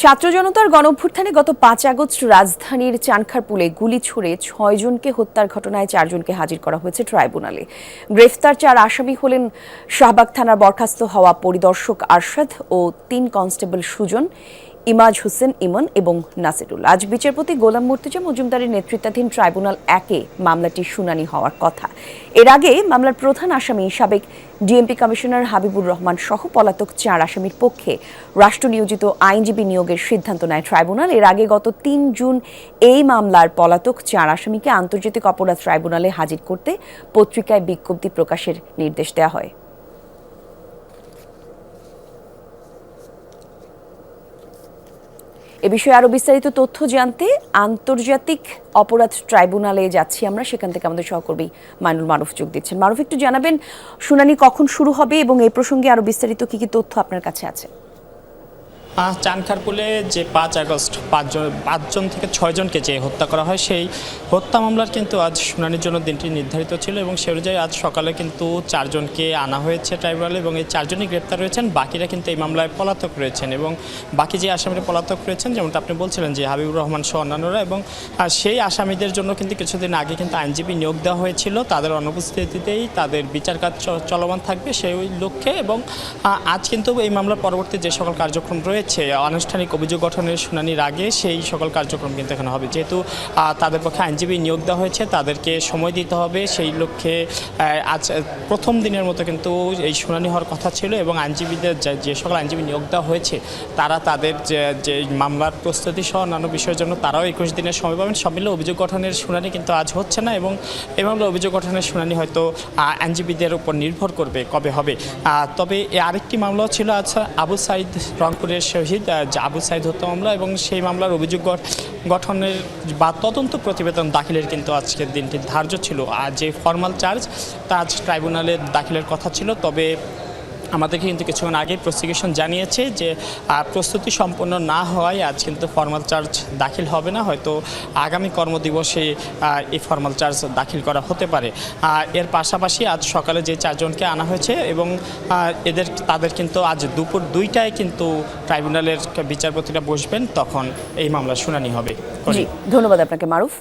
ছাত্র জনতার গণভ্যুত্থানে গত পাঁচ আগস্ট রাজধানীর চানখারপুলে গুলি ছুড়ে ছয়জনকে হত্যার ঘটনায় চারজনকে হাজির করা হয়েছে ট্রাইব্যুনালে। গ্রেফতার চার আসামি হলেন শাহবাগ থানার বরখাস্ত হওয়া পরিদর্শক আরশাদ ও তিন কনস্টেবল সুজন। ইমাজ হোসেন ইমন এবং নাসিরুল আজ বিচারপতি গোলাম মুর্তুজা মজুমদারের নেতৃত্বাধীন ট্রাইব্যুনাল একে মামলাটির শুনানি হওয়ার কথা। এর আগে মামলার প্রধান আসামি সাবেক ডিএমপি কমিশনার হাবিবুর রহমান সহ পলাতক চার আসামির পক্ষে রাষ্ট্র নিয়োজিত আইনজীবী নিয়োগের সিদ্ধান্ত নেয় ট্রাইব্যুনাল। এর আগে গত তিন জুন এই মামলার পলাতক চার আসামিকে আন্তর্জাতিক অপরাধ ট্রাইব্যুনালে হাজির করতে পত্রিকায় বিজ্ঞপ্তি প্রকাশের নির্দেশ দেওয়া হয়। এ বিষয়ে আরও বিস্তারিত তথ্য জানতে আন্তর্জাতিক অপরাধ ট্রাইব্যুনালে যাচ্ছি আমরা। সেখান থেকে আমাদের সহকর্মী মাইনুল মারুফ যোগ দিচ্ছেন। মারুফ, একটু জানাবেন, শুনানি কখন শুরু হবে এবং এই প্রসঙ্গে আরও বিস্তারিত কী কী তথ্য আপনার কাছে আছে? চানখারপুলে যে পাঁচ আগস্ট পাঁচজন পাঁচজন থেকে ছয়জনকে যে হত্যা করা হয়, সেই হত্যা মামলার কিন্তু আজ শুনানির জন্য দিনটি নির্ধারিত ছিল এবং সে অনুযায়ী আজ সকালে কিন্তু চারজনকে আনা হয়েছে ট্রাইব্যুনালে এবং এই চারজনই গ্রেপ্তার রয়েছেন বাকিরা কিন্তু এই মামলায় পলাতক রয়েছেন এবং বাকি যে আসামিরা পলাতক রয়েছেন, যেমনটা আপনি বলছিলেন যে হাবিবুর রহমান সহ অন্যান্যরা এবং সেই আসামিদের জন্য কিন্তু কিছুদিন আগে কিন্তু আইনজীবী নিয়োগ দেওয়া হয়েছিল। তাদের অনুপস্থিতিতেই তাদের বিচার কাজ চলমান থাকবে সেই লক্ষ্যে এবং আজ কিন্তু এই মামলার পরবর্তী যে সকল কার্যক্রম রয়েছে আনুষ্ঠানিক অভিযোগ গঠনের শুনানির আগে সেই সকল কার্যক্রম কিন্তু এখানে হবে। যেহেতু তাদের পক্ষে আইনজীবী নিয়োগ দেওয়া হয়েছে, তাদেরকে সময় দিতে হবে। সেই লক্ষ্যে আজ, প্রথম দিনের মতো কিন্তু এই শুনানি হওয়ার কথা ছিল এবং আইনজীবীদের যে- সকল আইনজীবী নিয়োগ দেওয়া হয়েছে, তারা তাদের যে মামলার প্রস্তুতি সহ অন্যান্য বিষয়ের জন্য তারাও একুশ দিনের সময় পাবেন। সব মিলে অভিযোগ গঠনের শুনানি কিন্তু আজ হচ্ছে না এবং এই মামলার অভিযোগ গঠনের শুনানি হয়তো আইনজীবীদের উপর নির্ভর করবে কবে হবে। তবে এ আরেকটি মামলাও ছিল আচ্ছা আবু সাইদ রংপুরের শহীদ আবু সাইদ হত্যা মামলা এবং সেই মামলার অভিযোগ গঠনের বা তদন্ত প্রতিবেদন দাখিলের কিন্তু আজকের দিনটি ধার্য ছিল। আর যে ফর্মাল চার্জ তা আজ ট্রাইব্যুনালে দাখিলের কথা ছিল। তবে আমাদেরকে কিন্তু কিছুক্ষণ আগে প্রসিকিউশন জানিয়েছে যে প্রস্তুতি সম্পন্ন না হওয়ায় আজ কিন্তু ফর্মাল চার্জ দাখিল হবে না। হয়তো আগামী কর্মদিবসে এই ফর্মাল চার্জ দাখিল করা হতে পারে। এর পাশাপাশি আজ সকালে যে চারজনকে আনা হয়েছে এবং এদের, তাদের কিন্তু আজ দুপুর দুইটায় কিন্তু ট্রাইব্যুনালের বিচারপতিরা বসবেন, তখন এই মামলার শুনানি হবে। ধন্যবাদ আপনাকে, মারুফ।